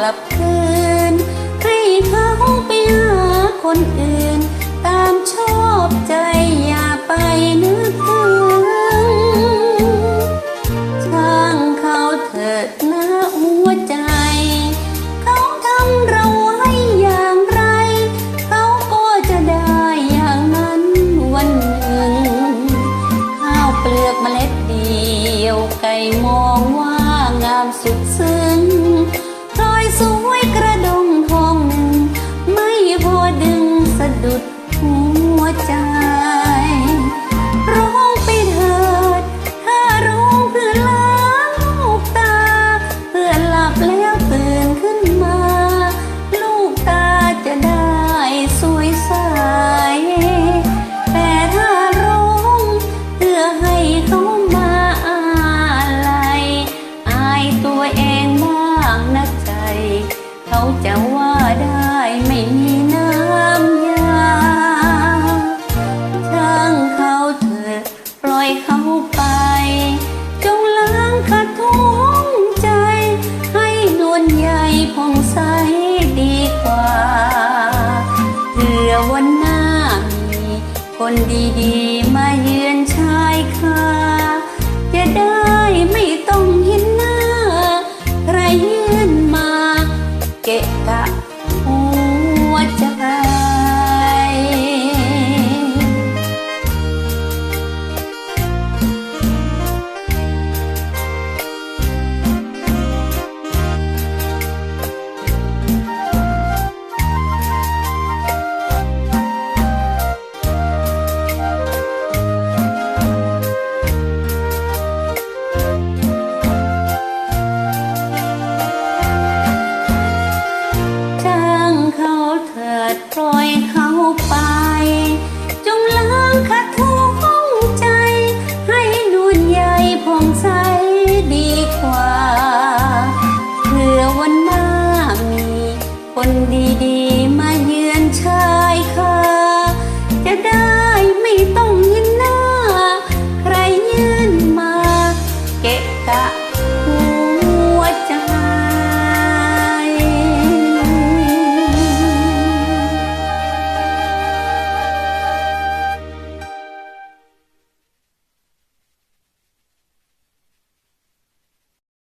กลับคืน ให้เขาไปหาคนอื่น ตามชอบใจอย่าไปนึกถึงช่างเขาเถิดนะหัวใจ เขาทำเราไว้อย่างไร เขาก็จะได้อย่างนั้นวันหนึ่ง ข้าวเปลือกเมล็ดเดียวไก่มอ เขาจะว่าได้ไม่มีน้ำยาช่างเขาเถิดปล่อยเขาไป จงล้างขัดทุงใจ ให้นวลใยผ่องใสดีกว่าเพื่อวันหน้ามีคนดีๆ กะกะ เถิดปล่อยเขาไป